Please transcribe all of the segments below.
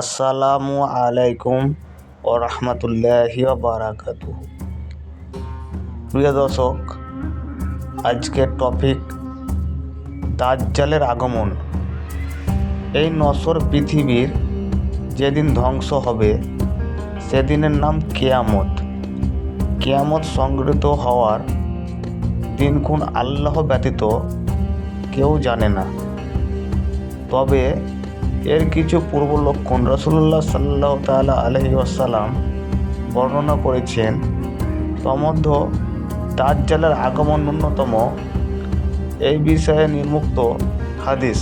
আসসালামু আলাইকুম ও রহমতুল্লাহি বারাকাতু প্রিয় দর্শক, আজকের টপিক দাজ্জালের আগমন। এই নশ্বর পৃথিবীর যেদিন ধ্বংস হবে, সেদিনের নাম কেয়ামত। কেয়ামত সংগৃহীত হওয়ার দিনক্ষণ আল্লাহ ব্যতীত কেউ জানে না। তবে এর কিছু পূর্ব লক্ষণ রসুল্লাহ সাল্লাহ তালা আলহি বর্ণনা করেছেন। তমধ্য তাজ দাজ্জালের আগমন ন্যূনতম এই বিষয়ে নির্মুক্ত হাদিস।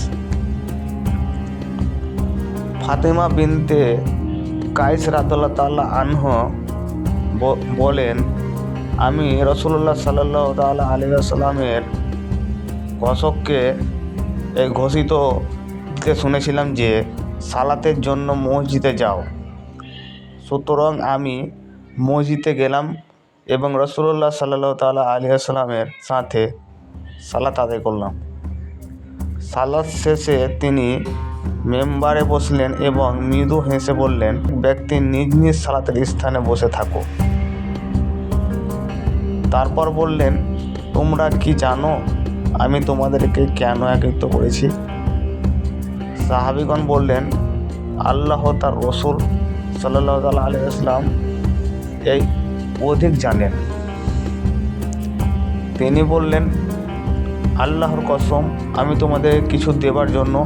ফাতেমা বিনতে কাইস রাতুল্লাহ তাল্লাহ আনহ বলেন, আমি রসুল্লাহ সাল্লাহ তাল্লাহ আলী আসাল্লামের ঘোষককে এই ঘোষিত কে শুনেছিলাম যে সালাতের জন্য মসজিদে যাও। সুতরাং আমি মসজিদে গেলাম এবং রসুল্লাহ সাল্লাহ তাল্লাহ আলী আসসালামের সাথে সালাত আদায় করলাম। সালাত শেষে তিনি মেম্বারে বসলেন এবং মৃদু হেসে বললেন, ব্যক্তি নিজ নিজ সালাতের স্থানে বসে থাকো। তারপর বললেন, তোমরা কি জানো আমি তোমাদেরকে কেন একত্রিত করেছি? সাহাবিগণ বললেন, আল্লাহ তার রসুল সাল্লাহ তাল্লাহ আলি ইসলাম এই অধিক জানেন। তিনি বললেন, আল্লাহর কসম, আমি তোমাদের কিছু দেবার জন্য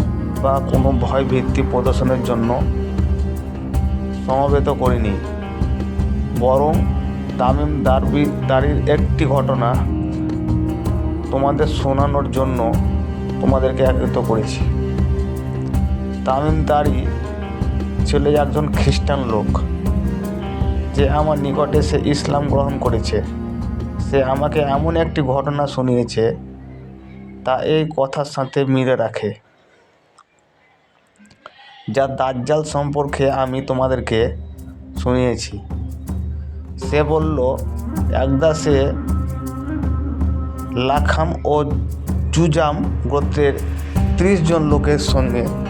বা কোনো ভয় ভিত্তি প্রদর্শনের জন্য সমবেত করিনি। বরং তামিম দারবি দারির একটি ঘটনা তোমাদের শোনানোর জন্য তোমাদেরকে একত্রিত করেছি। তামিম দারি ছিল একজন খ্রিস্টান লোক। যে আমার নিকটে সে ইসলাম গ্রহণ করেছে। সে আমাকে এমন একটি ঘটনা শুনিয়েছে, তা এই কথার সাথে মিলে রাখে। যা দাজ্জাল সম্পর্কে আমি তোমাদেরকে শুনিয়েছি। সে বলল, একদা সে লাখাম ও জুজাম গোত্রের ত্রিশ জন লোকের সঙ্গে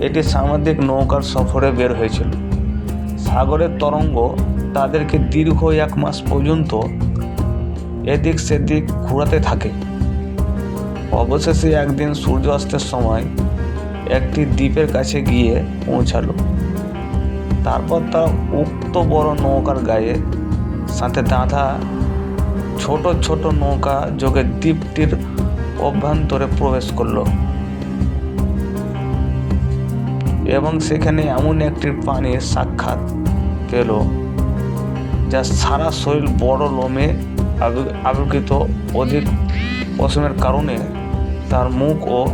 এটি সামুদ্রিক নৌকার সফরে বের হয়েছিল। সাগরের তরঙ্গ তাদেরকে দীর্ঘ এক মাস পর্যন্ত এদিক সেদিক ঘোরাতে থাকে। অবশেষে একদিন সূর্যাস্তের সময় একটি দ্বীপের কাছে গিয়ে পৌঁছালো। তারপর তারা উক্ত বড় নৌকার গায়ে সাথে দাঁধা ছোট ছোট নৌকা যোগে দ্বীপটির অভ্যন্তরে প্রবেশ করল। এবং সেখানে এমন একটি প্রাণীর সাক্ষাৎ পেল যা সারা শরীর বড় লোমে আবু- আবৃত অধিক পশমের কারণে তার মুখ ও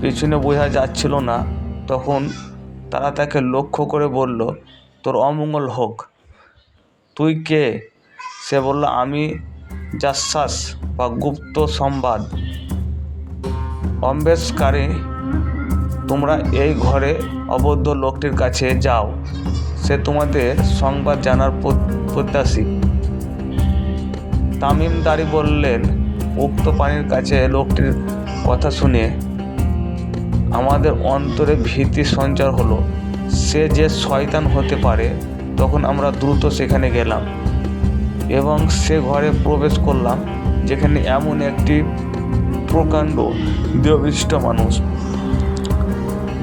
পিছনে বোঝা যাচ্ছিল না। তখন তারা তাকে লক্ষ্য করে বলল, তোর অমঙ্গল হোক। তুই কে? সে বলল, আমি জাসাস বা গুপ্ত সংবাদ অম্বেশকারী তোমরা এই ঘরে অবদ্ধ লোকটির কাছে যাও। সে তোমাদের সংবাদ জানার প্র- প্রত্যাশী। তামিমদারি বললেন, উক্ত পানির কাছে লোকটির কথা শুনে আমাদের অন্তরে ভীতি সঞ্চার হলো। সে যে শয়তান হতে পারে, তখন আমরা দ্রুত সেখানে গেলাম এবং সে ঘরে প্রবেশ করলাম, যেখানে এমন একটি প্রকাণ্ড দেহবিষ্ট মানুষ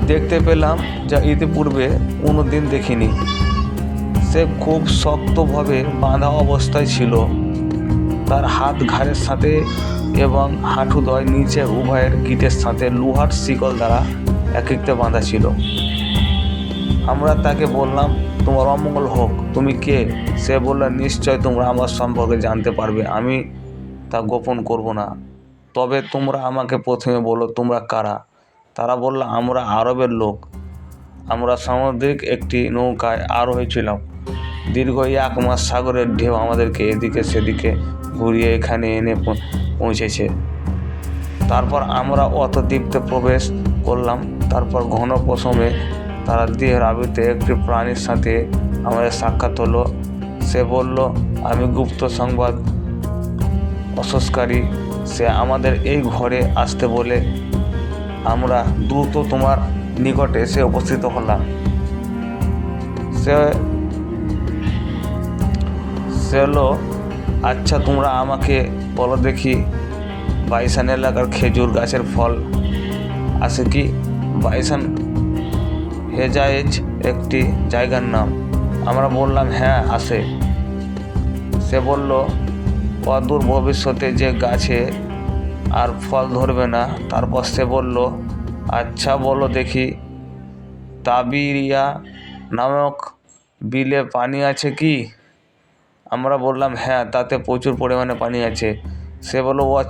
দেখতে পেলাম যা ইতিপূর্বে কোনো দিন দেখিনি। সে খুব শক্তভাবে বাঁধা অবস্থায় ছিল। তার হাত ঘাড়ের সাথে এবং হাঁটুদয় নিচের উভয়ের গিটের সাথে লোহার শিকল দ্বারা একত্রে বাঁধা ছিল। আমরা তাকে বললাম, তোমার অমঙ্গল হোক, তুমি কে? সে বলল, নিশ্চয় তোমরা আমার সম্পর্কে জানতে পারবে, আমি তা গোপন করব না। তবে তোমরা আমাকে প্রথমে বলো, তোমরা কারা? তারা বলল, আমরা আরবের লোক। আমরা সামুদ্রিক একটি নৌকায় আরোহী ছিলাম দীর্ঘ এক মাস সাগরের ঢেউ আমাদেরকে এদিকে সেদিকে ঘুরিয়ে এখানে এনে পৌঁছেছে। তারপর আমরা অত দ্বীপতে প্রবেশ করলাম। তারপর ঘন পশমে তারা দেহের আবিতে একটি প্রাণীর সাথে আমাদের সাক্ষাৎ হলো। সে বলল, আমি গুপ্ত সংবাদ অসস্কারী সে আমাদের এই ঘরে আসতে বলে আমরা দ্রুত তোমার নিকটে এসে উপস্থিত হলাম। সে সে হলো আচ্ছা তোমরা আমাকে বলো দেখি, বাইসান এলাকার খেজুর গাছের ফল আছে কি? বাইসান, হেজাইজ একটি জায়গার নাম। আমরা বললাম হ্যাঁ আসে সে বলল, অদূর ভবিষ্যতে যে গাছে আর ফল ধরবে না। তারপর সে বলল আচ্ছা বলো দেখি। তাবিরিয়া নামক বিলে পানি আছে কি? আমরা বললাম হ্যাঁ তাতে প্রচুর পরিমাণে পানি আছে। সে বলল অচি